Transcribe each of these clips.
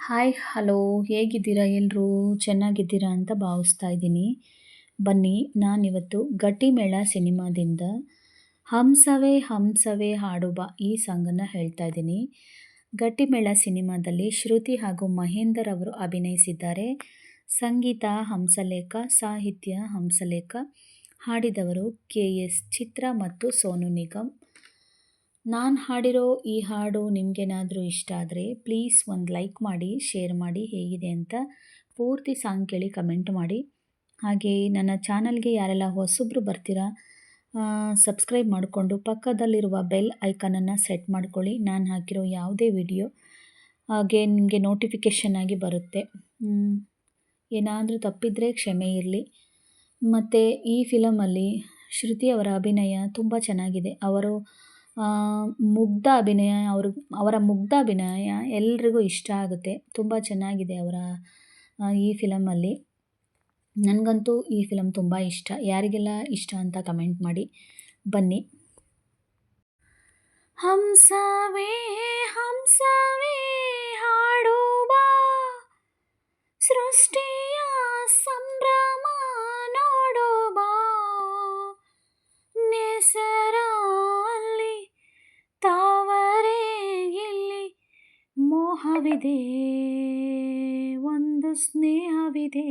Hi hello ಹೇಗಿದ್ದೀರಾ ಎಲ್ಲರೂ ಚೆನ್ನಾಗಿದ್ದೀರಾ ಅಂತ ಭಾವಿಸ್ತಾ ಇದ್ದೀನಿ. ಬನ್ನಿ, ನಾನಿವತ್ತು ಗಟ್ಟಿಮೇಳ ಸಿನಿಮಾದಿಂದ ಹಂಸವೇ ಹಂಸವೇ ಹಾಡುಬ ಈ ಸಾಂಗನ್ನು ಹೇಳ್ತಾ ಇದ್ದೀನಿ. ಗಟ್ಟಿಮೇಳ ಸಿನಿಮಾದಲ್ಲಿ ಶ್ರುತಿ ಹಾಗೂ ಮಹೇಂದರ್ ಅವರು ಅಭಿನಯಿಸಿದ್ದಾರೆ. ಸಂಗೀತ, ಹಂಸಲೇಖ, ಸಾಹಿತ್ಯ, ಹಂಸಲೇಖ ಹಾಡಿದವರು ಕೆ ಎಸ್ ಚಿತ್ರ ಮತ್ತು ಸೋನು ನಿಗಮ್. ನಾನು ಹಾಡಿರೋ ಈ ಹಾಡು ನಿಮಗೇನಾದರೂ ಇಷ್ಟ ಆದರೆ ಪ್ಲೀಸ್ ಒಂದು ಲೈಕ್ ಮಾಡಿ ಶೇರ್ ಮಾಡಿ ಹೇಗಿದೆ ಅಂತ ಪೂರ್ತಿ ಸಾಂಗ್ ಕೇಳಿ ಕಮೆಂಟ್ ಮಾಡಿ. ಹಾಗೆ ನನ್ನ ಚಾನಲ್ಗೆ ಯಾರೆಲ್ಲ ಹೊಸಬ್ರು ಬರ್ತೀರಾ ಸಬ್ಸ್ಕ್ರೈಬ್ ಮಾಡಿಕೊಂಡು ಪಕ್ಕದಲ್ಲಿರುವ ಬೆಲ್ ಐಕಾನನ್ನು ಸೆಟ್ ಮಾಡ್ಕೊಳ್ಳಿ. ನಾನು ಹಾಕಿರೋ ಯಾವುದೇ ವಿಡಿಯೋ ಹಾಗೆ ನಿಮಗೆ ನೋಟಿಫಿಕೇಷನ್ ಆಗಿ ಬರುತ್ತೆ. ಏನಾದರೂ ತಪ್ಪಿದರೆ ಕ್ಷಮೆ ಇರಲಿ. ಮತ್ತು ಈ ಫಿಲಮಲ್ಲಿ ಶ್ರುತಿ ಅವರ ಅಭಿನಯ ತುಂಬ ಚೆನ್ನಾಗಿದೆ. ಅವರು ಮುಗ್ಧ ಅಭಿನಯ, ಅವರು, ಅವರ ಮುಗ್ಧ ಅಭಿನಯ ಎಲ್ರಿಗೂ ಇಷ್ಟ ಆಗುತ್ತೆ. ತುಂಬ ಚೆನ್ನಾಗಿದೆ ಅವರ ಈ ಫಿಲಮಲ್ಲಿ ನನಗಂತೂ ಈ ಫಿಲಮ್ ತುಂಬ ಇಷ್ಟ. ಯಾರಿಗೆಲ್ಲ ಇಷ್ಟ ಅಂತ ಕಮೆಂಟ್ ಮಾಡಿ. ಬನ್ನಿ. ಹಂಸವೇ ಹಂಸವೇ ಹಾಡುವ ಸೃಷ್ಟಿ ಮೋಹವಿದೆ ಒಂದು ಸ್ನೇಹವಿದೆ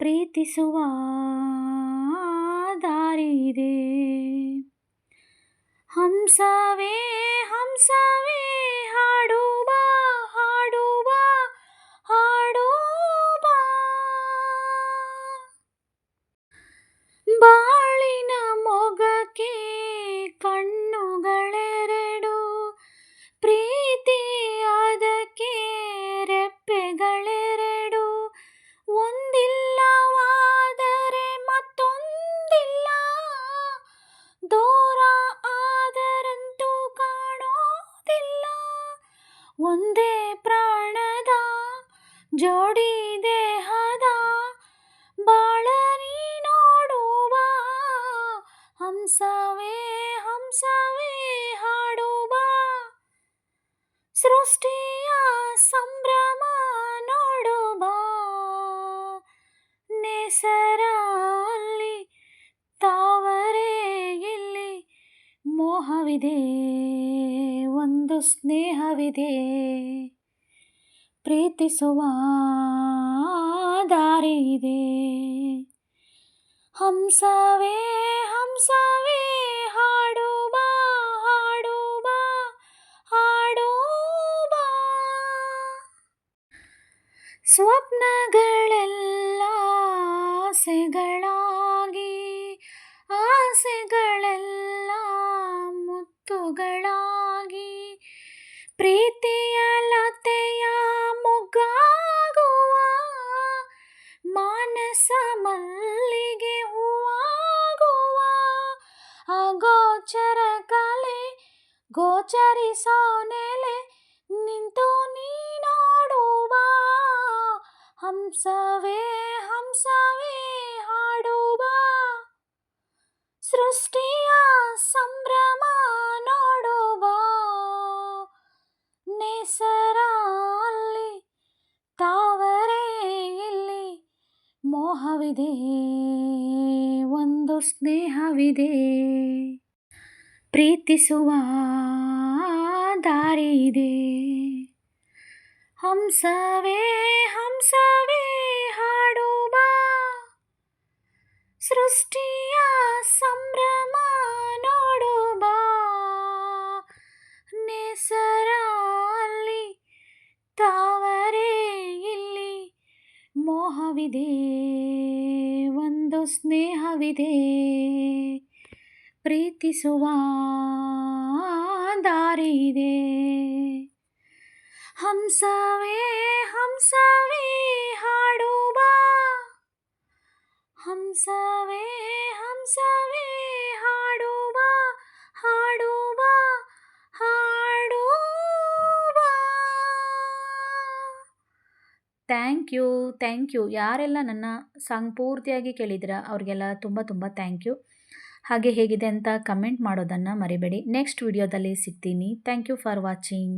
ಪ್ರೀತಿಸುವ ದಾರಿ ಇದೆ ಹಂಸವೇ ಹಂಸವೇ ಒಂದೇ ಪ್ರಾಣದ ಜೋಡಿ ದೇಹದ ಬಾಳರಿ ನೋಡುವ. ಹಂಸವೇ ಹಂಸವೇ ಹಾಡುವ. ಸೃಷ್ಟಿಯ ಸಂಭ್ರಮ ನೋಡುವ. ನೆಸರಲ್ಲಿ ತಾವರೆ ಇಲ್ಲಿ ಮೋಹವಿದೆ. ಒಂದು ಸ್ನೇಹವಿದೆ. ಪ್ರೀತಿಸುವ ದಾರಿಯಿದೆ. ಹಂಸವೇ ಹಂಸವೇ ಹಾಡುವ ಹಾಡುವ ಹಾಡುವ. ಸ್ವಪ್ನಗಳೆಲ್ಲ ಆಸೆಗಳಾಗಿ ಆಸೆಗಳೆಲ್ಲ ಗೋಚರಿಸೋ ನೆಲೆ ನಿಂತು ನೀನಾಡುವ. ಹಂಸವೇ ಹಂಸವೇ ಹಾಡುವ. ಸೃಷ್ಟಿಯ ಸಂಭ್ರಮ ನೋಡುವ. ನೆಸರಲ್ಲಿ ತಾವರೆ ಇಲ್ಲಿ. ಮೋಹವಿದೆ, ಒಂದು ಸ್ನೇಹವಿದೆ. ಪ್ರೀತಿಸುವ ದಾರಿ ಇದೆ ಹಂಸವೇ ಹಂಸವೇ ಹಾಡುವ ಸೃಷ್ಟಿಯ ಸಂಭ್ರಮ ನೋಡುವ ನೆಸರಲ್ಲಿ ತಾವರೇ ಇಲ್ಲಿ. ಮೋಹವಿದೆ, ಒಂದು ಸ್ನೇಹವಿದೆ. ಪ್ರೀತಿಸುವ ದಾರಿದೆ ಹಂಸವೇ ಹಂಸವೇ, ಹಾಡುವ. ಹಂಸವೇ ಹಂಸವೇ, ಹಾಡುವ ಹಾಡುವ ಹಾಡುವ. ಥ್ಯಾಂಕ್ ಯು ಥ್ಯಾಂಕ್ ಯು ಯಾರೆಲ್ಲ ನನ್ನ ಸಾಂಗ್ ಪೂರ್ತಿಯಾಗಿ ಕೇಳಿದ್ರ ಅವ್ರಿಗೆಲ್ಲ ತುಂಬ ತುಂಬ ಥ್ಯಾಂಕ್ ಯು ಹಾಗೆ ಹೇಗಿದೆ ಅಂತ ಕಮೆಂಟ್ ಮಾಡೋದನ್ನು ಮರಿಬೇಡಿ. ನೆಕ್ಸ್ಟ್ ವಿಡಿಯೋದಲ್ಲಿ ಸಿಗ್ತೀನಿ. Thank you for watching